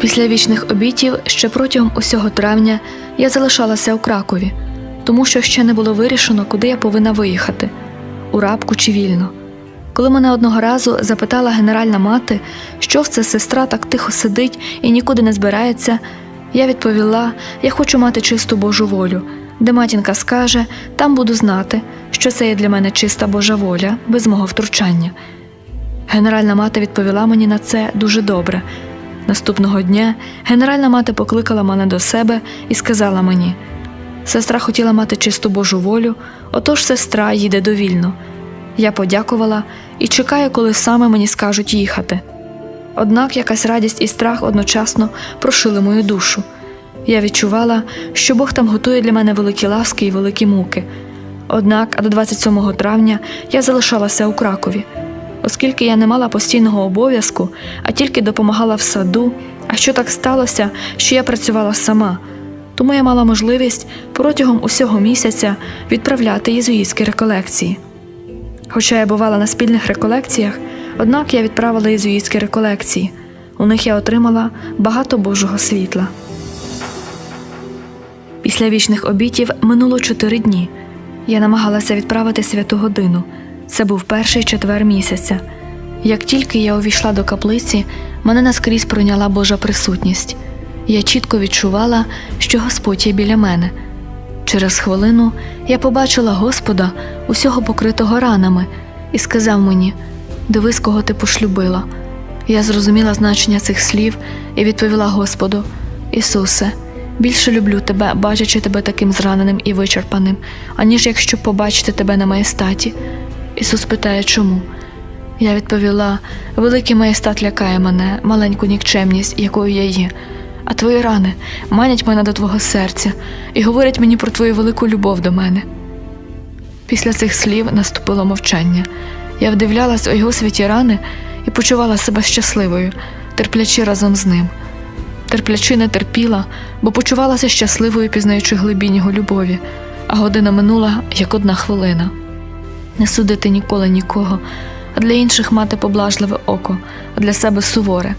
Після вічних обітів ще протягом усього травня я залишалася у Кракові, тому що ще не було вирішено, куди я повинна виїхати у рабку чи вільно. Коли мене одного разу запитала генеральна мати, що це сестра так тихо сидить і нікуди не збирається, я відповіла: я хочу мати чисту Божу волю, де матінка скаже, там буду знати, що це є для мене чиста Божа воля без мого втручання. Генеральна мати відповіла мені на це дуже добре. Наступного дня генеральна мати покликала мене до себе і сказала мені: сестра хотіла мати чисту Божу волю, отож сестра їде довільно. Я подякувала і чекаю, коли саме мені скажуть їхати. Однак якась радість і страх одночасно прошили мою душу. Я відчувала, що Бог там готує для мене великі ласки і великі муки. Однак до 27 травня я залишалася у Кракові. Оскільки я не мала постійного обов'язку, а тільки допомагала в саду, а що так сталося, що я працювала сама, тому я мала можливість протягом усього місяця відправляти єзуїтські реколекції. Хоча я бувала на спільних реколекціях, однак я відправила єзуїтські реколекції. У них я отримала багато Божого світла. Після вічних обітів минуло чотири дні. Я намагалася відправити святу годину. Це був перший четвер місяця. Як тільки я увійшла до каплиці, мене наскрізь пройняла Божа присутність. Я чітко відчувала, що Господь є біля мене. Через хвилину я побачила Господа, усього покритого ранами, і сказав мені: Дивись, кого ти пошлюбила. Я зрозуміла значення цих слів і відповіла Господу: Ісусе, більше люблю тебе, бачачи тебе таким зраненим і вичерпаним, аніж якщо побачити тебе на маєстаті. Ісус питає, чому? Я відповіла: великий маєстат лякає мене, маленьку нікчемність, якою я є. А твої рани манять мене до твого серця і говорять мені про твою велику любов до мене. Після цих слів наступило мовчання. Я вдивлялась у його світі рани і почувала себе щасливою, терплячи разом з ним. Терплячи не терпіла, бо почувалася щасливою, пізнаючи глибінь його любові, а година минула як одна хвилина. Не судити ніколи нікого, а для інших мати поблажливе око, а для себе суворе,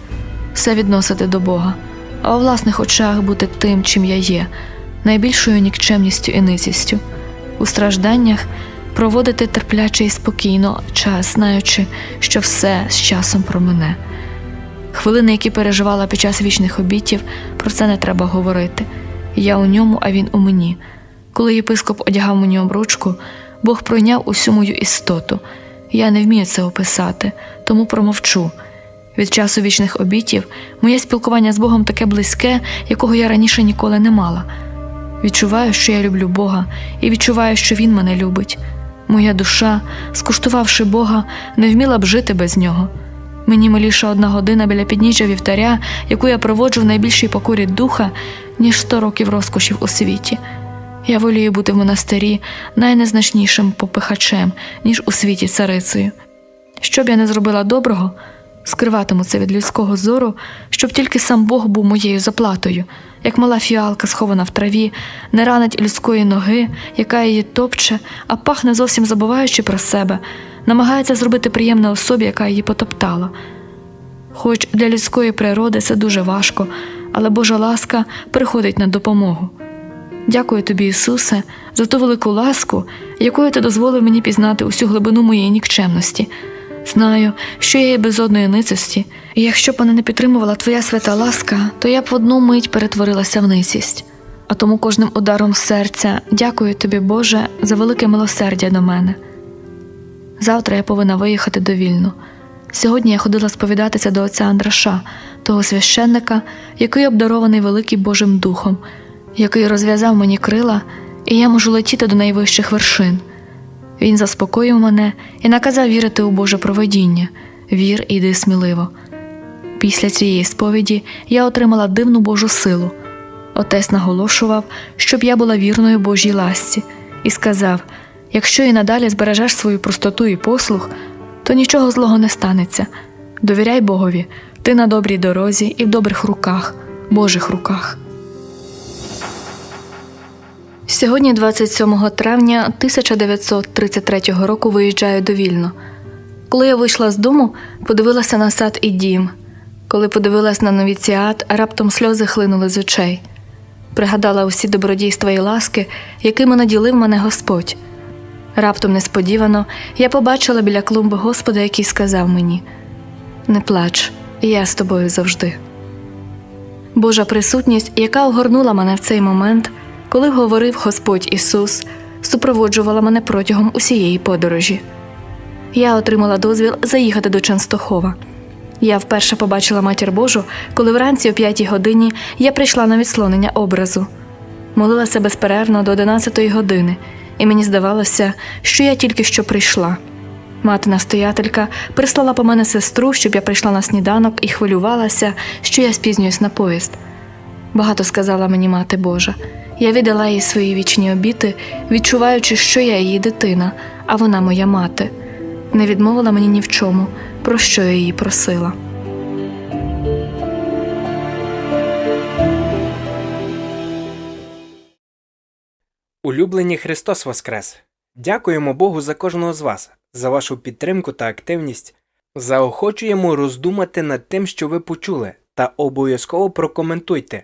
все відносити до Бога, а у власних очах бути тим, чим я є, найбільшою нікчемністю і ницістю, у стражданнях проводити терпляче і спокійно час, знаючи, що все з часом промине. Хвилини, які переживала під час вічних обітів, про це не треба говорити. Я у ньому, а він у мені. Коли єпископ одягав мені обручку, Бог пройняв усю мою істоту. Я не вмію це описати, тому промовчу. Від часу вічних обітів моє спілкування з Богом таке близьке, якого я раніше ніколи не мала. Відчуваю, що я люблю Бога, і відчуваю, що Він мене любить. Моя душа, скуштувавши Бога, не вміла б жити без нього. Мені миліша одна година біля підніжжя вівтаря, яку я проводжу в найбільшій покорі духа, ніж сто років розкошів у світі. Я волію бути в монастирі найнезначнішим попихачем, ніж у світі царицею. Що б я не зробила доброго, скриватиму це від людського зору, щоб тільки сам Бог був моєю заплатою, як мала фіалка, схована в траві, не ранить людської ноги, яка її топче, а пахне зовсім забуваючи про себе, намагається зробити приємне особі, яка її потоптала. Хоч для людської природи це дуже важко, але Божа ласка приходить на допомогу. Дякую тобі, Ісусе, за ту велику ласку, якою ти дозволив мені пізнати усю глибину моєї нікчемності. Знаю, що я є безодної ницості, і якщо б мене не підтримувала твоя свята ласка, то я б в одну мить перетворилася в ницість. А тому кожним ударом серця дякую тобі, Боже, за велике милосердя до мене. Завтра я повинна виїхати довільно. Сьогодні я ходила сповідатися до отця Андраша, того священника, який обдарований великим Божим Духом, який розв'язав мені крила, і я можу летіти до найвищих вершин. Він заспокоїв мене і наказав вірити у Боже провидіння вір і йди сміливо. Після цієї сповіді я отримала дивну Божу силу. Отець наголошував, щоб я була вірною Божій ласці, і сказав: якщо і надалі збережеш свою простоту і послух, то нічого злого не станеться. Довіряй Богові, ти на добрій дорозі і в добрих руках, Божих руках. Сьогодні, 27 травня 1933 року, виїжджаю довільно. Коли я вийшла з дому, подивилася на сад і дім. Коли подивилась на новіціат, раптом сльози хлинули з очей. Пригадала усі добродійства і ласки, якими наділив мене Господь. Раптом несподівано я побачила біля клумби Господа, який сказав мені: Не плач, я з тобою завжди. Божа присутність, яка огорнула мене в цей момент, коли говорив Господь Ісус, супроводжувала мене протягом усієї подорожі. Я отримала дозвіл заїхати до Ченстохова. Я вперше побачила матір Божу, коли вранці о п'ятій годині я прийшла на відслонення образу. Молилася безперервно до одинадцятої години, і мені здавалося, що я тільки що прийшла. Мати настоятелька прислала по мене сестру, щоб я прийшла на сніданок і хвилювалася, що я спізнююсь на поїзд. Багато сказала мені мати Божа. Я віддала їй свої вічні обіти, відчуваючи, що я її дитина, а вона моя мати. Не відмовила мені ні в чому, про що я її просила. Улюблені Христос Воскрес! Дякуємо Богу за кожного з вас, за вашу підтримку та активність. Заохочуємо роздумати над тим, що ви почули, та обов'язково прокоментуйте,